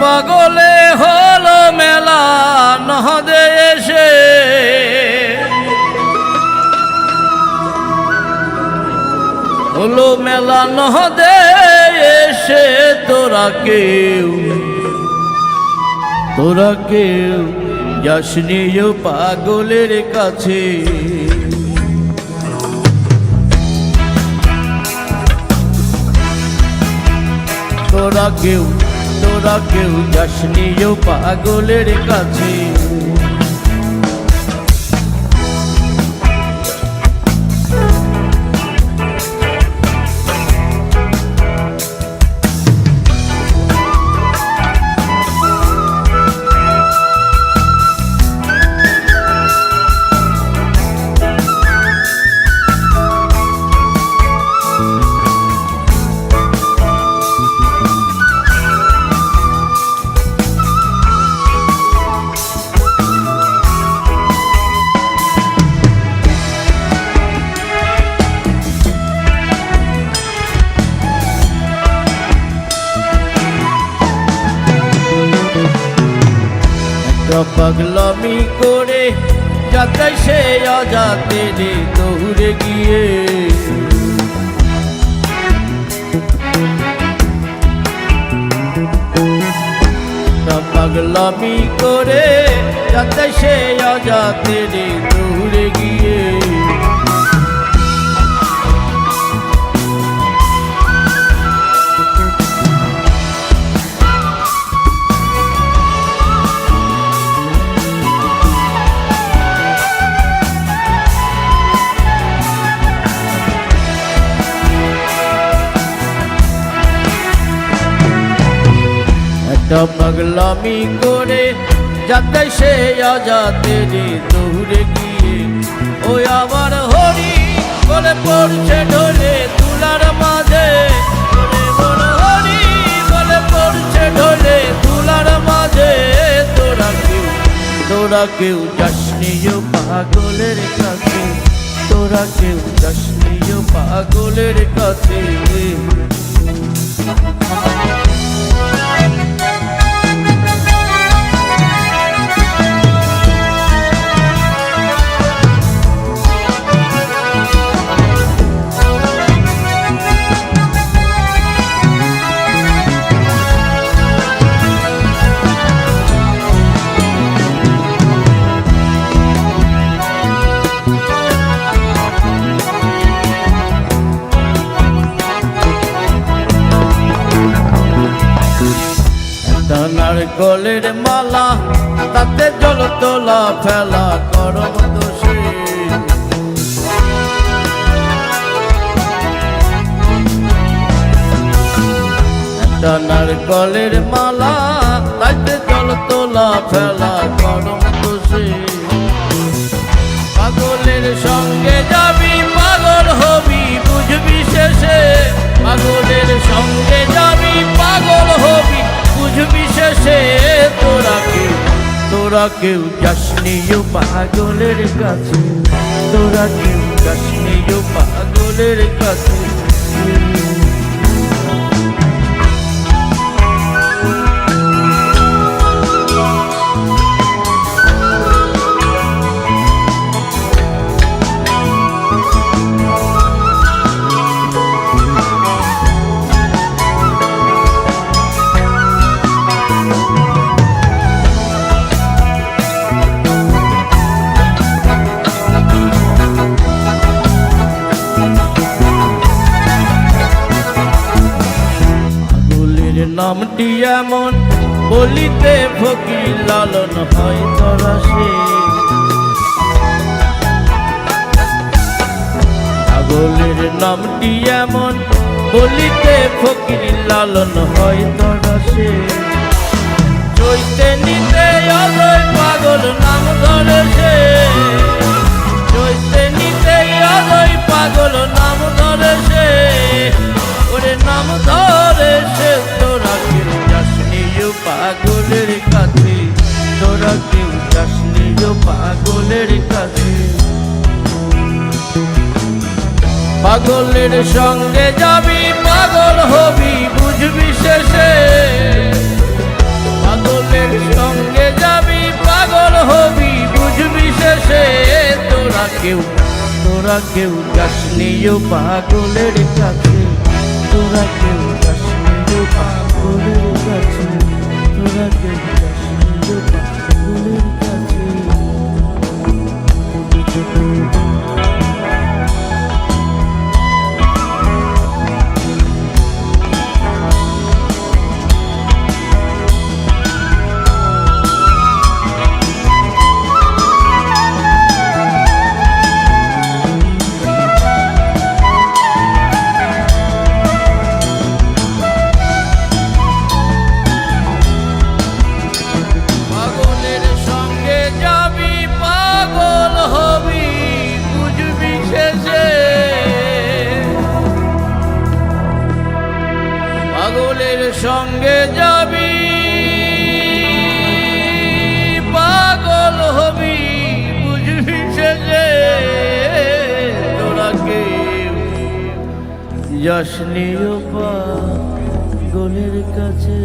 পাগলে হলো মেলা নহদে এসে। হলো মেলা নহদে এসে, তোরা কেউ তোরা কেউ যাসনি পাগলের কাছে। তোরা কেউ তোরা কেউ যাসনি পাগলের কাছে। পাগলামি করে যাতে সে অজাতে রে দৌড়ে গিয়ে। পাগলামি করে যাতে সে অজাতে রে দৌড়ে গিয়ে। পাগলামি করে যাতে সে অজাতে রে দৌড়ে গিয়ে। ওই আবার হরি, বলে পড়ছে ঢোলে তুলার মাঝে। হরি, বলে পড়ছে ঢোলে তুলার মাঝে। তোরা কেউ তোরা কেউ যাসনি ও পাগলের কাছে। তোরা কেউ যাসনি ও পাগলের কাছে। গলের মালা তাতে জল তোলা ফেলা করম দোষী নারকলের মালা তাতে জল তোলা ফেলা তোরা কেউ যাসনি পাগলের কাছে। তোরা কেউ যাসনি পাগলের কাছে। নামটি এমন বলিতে ফকির লালন হয় তোরা সে পাগলের নামটি এমন, বলিতে ফকির লালন হয় তোরা সে চৈতে নিতে অজয় পাগল নাম ধরে সে চৈতে নিতে অজয় পাগল পাগলের সঙ্গে যাবি, পাগল হবি, বুঝবি শেষে। পাগলের সঙ্গে যাবি, পাগল হবি, বুঝবি শেষে। তোরা কেউ তোরা কেউ কাশ্মীয় পাগলের কাছে। তোরা কেউ কাশ্মীয় পাগলের কাছে। তোরা কেউ কাশ্মীয় পাগলের কাছে। সঙ্গে যাবি পাগল হবি বুঝবি যে তোরা কেউ পা পাগলের কাছে।